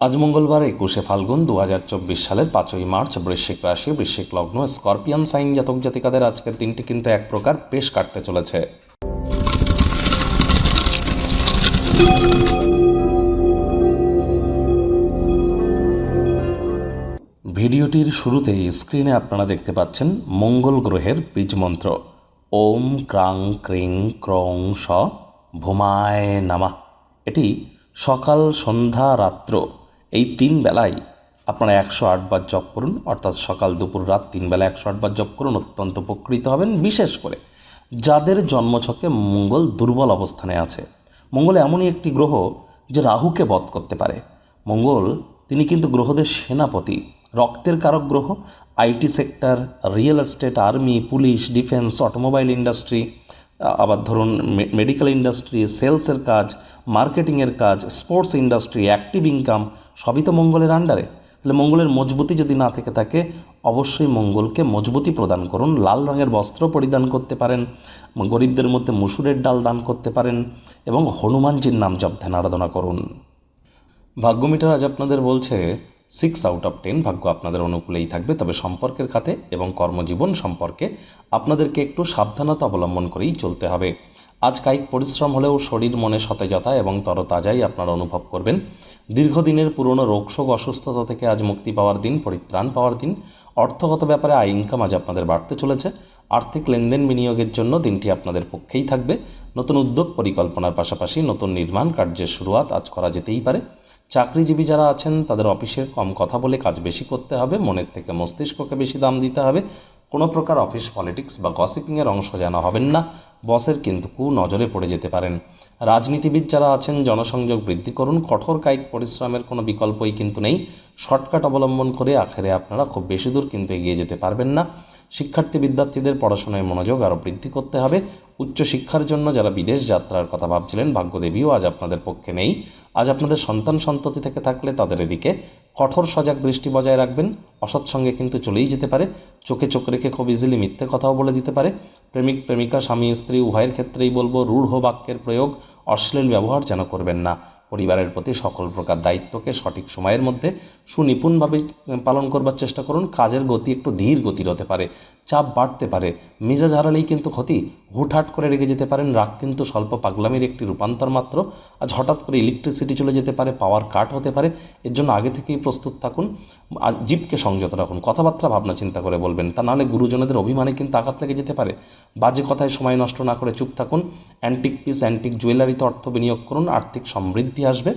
আজ মঙ্গলবার একুশে ফাল্গুন দু হাজার চব্বিশ সালের পাঁচই মার্চ বৃশ্চিক রাশি, বৃশ্চিক লগ্ন, স্করপিয়ান, সাইন জাতক জাতিকাদের আজকের দিনটি কিন্তু এক প্রকার বেশ কাটতে চলেছে। ভিডিওটির শুরুতেই স্ক্রিনে আপনারা দেখতে পাচ্ছেন মঙ্গল গ্রহের বীজ মন্ত্র। ওম ক্রাং ক্রিং ক্রং স ভূমায় নামা। এটি সকাল, সন্ধ্যা, রাত্র এই তিন বেলায় আপনারা একশো আটবার জপ করুন, অর্থাৎ সকাল, দুপুর, রাত তিন বেলা একশো আটবার জপ করুন, অত্যন্ত উপকৃত হবেন, বিশেষ করে যাদের জন্মছকে মঙ্গল দুর্বল অবস্থানে আছে। মঙ্গল এমনই একটি গ্রহ যে রাহুকে বধ করতে পারে। মঙ্গল, তিনি কিন্তু গ্রহদের সেনাপতি, রক্তের কারক গ্রহ, IT sector, real estate, army, police, defence, automobile industry আবার ধরুন মেডিকেল ইন্ডাস্ট্রি, সেলসের কাজ, মার্কেটিংয়ের কাজ, স্পোর্টস ইন্ডাস্ট্রি, অ্যাক্টিভ ইনকাম সবই তো মঙ্গলের আন্ডারে তাহলে মঙ্গলের মজবুতি যদি না থেকে থাকে, অবশ্যই মঙ্গলকে মজবুতি প্রদান করুন। লাল রঙের বস্ত্র পরিধান করতে পারেন, গরিবদের মধ্যে মুসুরের ডাল দান করতে পারেন এবং হনুমানজির নাম জপ ধ্যান আরাধনা করুন। ভাগ্যমিটার আজ আপনাদের বলছে সিক্স আউট অফ টেন ভাগ্য আপনাদের অনুকূলেই থাকবে, তবে সম্পর্কের খাতে এবং কর্মজীবন সম্পর্কে আপনাদেরকে একটু সাবধানতা অবলম্বন করেই চলতে হবে। আজ কায়িক পরিশ্রম হলেও শরীর, মনে সতেজতা এবং তরতাজাই আপনারা অনুভব করবেন। দীর্ঘদিনের পুরনো রোগশোক, অসুস্থতা থেকে আজ মুক্তি পাওয়ার দিন, পরিত্রাণ পাওয়ার দিন। অর্থগত ব্যাপারে আয় ইনকাম আজ আপনাদের বাড়তে চলেছে। আর্থিক লেনদেন বিনিয়োগের জন্য দিনটি আপনাদের পক্ষেই থাকবে। নতুন উদ্যোগ, পরিকল্পনার পাশাপাশি নতুন নির্মাণ কার্যের শুরুয়াত আজ করা যেতেই পারে। চাকরিজীবী যারা আছেন, তাদের অফিসের কম কথা বলে কাজ বেশি করতে হবে। মনের থেকে মস্তিষ্ককে বেশি দাম দিতে হবে। কোনো প্রকার অফিস পলিটিক্স বা গসিপিংয়ের অংশ যেন হবেন না, বসের কিন্তু কু নজরে পড়ে যেতে পারেন। রাজনীতিবিদ যারা আছেন, জনসংযোগ বৃদ্ধি করুন, কঠোর কায়িক পরিশ্রমের কোনো বিকল্পই কিন্তু নেই। শর্টকাট অবলম্বন করে আখেরে আপনারা খুব বেশি দূর কিন্তু এগিয়ে যেতে পারবেন না। শিক্ষার্থী বিদ্যার্থীদের পড়াশোনায় মনোযোগ আরও বৃদ্ধি করতে হবে। উচ্চশিক্ষার জন্য যারা বিদেশ যাত্রার কথা ভাবছিলেন, ভাগ্যদেবীও আজ আপনাদের পক্ষে নেই। আজ আপনাদের সন্তান সন্ততি থেকে থাকলে তাদের এদিকে কঠোর সজাগ দৃষ্টি বজায় রাখবেন। অসৎ সঙ্গে কিন্তু চলেই যেতে পারে। চোখে চোখ রেখে খুব ইজিলি মিথ্যে কথাও বলে দিতে পারে। প্রেমিক, প্রেমিকা, স্বামী, স্ত্রী, উভয়ের ক্ষেত্রেই বলব, রূঢ় বাক্যের প্রয়োগ অশ্লীল ব্যবহার যেন করবেন না। পরিবারের প্রতি সকল প্রকার দায়িত্বকে সঠিক সময়ের মধ্যে সুনিপুণভাবে পালন করবার চেষ্টা করুন। কাজের গতি একটু ধীর গতির হতে পারে। চাপ বাড়তে পারে। মেজাজ হারালেই কিন্তু ক্ষতি। হুটহাট করে রেগে যেতে পারেন, রাগ কিন্তু স্বল্প পাগলামির একটি রূপান্তর মাত্র। আজ হঠাৎ করে ইলেকট্রিসিটি চলে যেতে পারে পাওয়ার কাট হতে পারে। এর জন্য আগে থেকেই প্রস্তুত থাকুন। জীবকে সংযত রাখুন। কথাবার্তা, ভাবনা, চিন্তা করে বলবেন। তা নাহলে গুরুজনদের অভিমানে কিন্তু আঘাত লেগে যেতে পারে। বাজে কথায় সময় নষ্ট না করে চুপ থাকুন। অ্যান্টিক পিস অ্যান্টিক জুয়েলারিতে অর্থ বিনিয়োগ করুন। আর্থিক সমৃদ্ধি আসবে।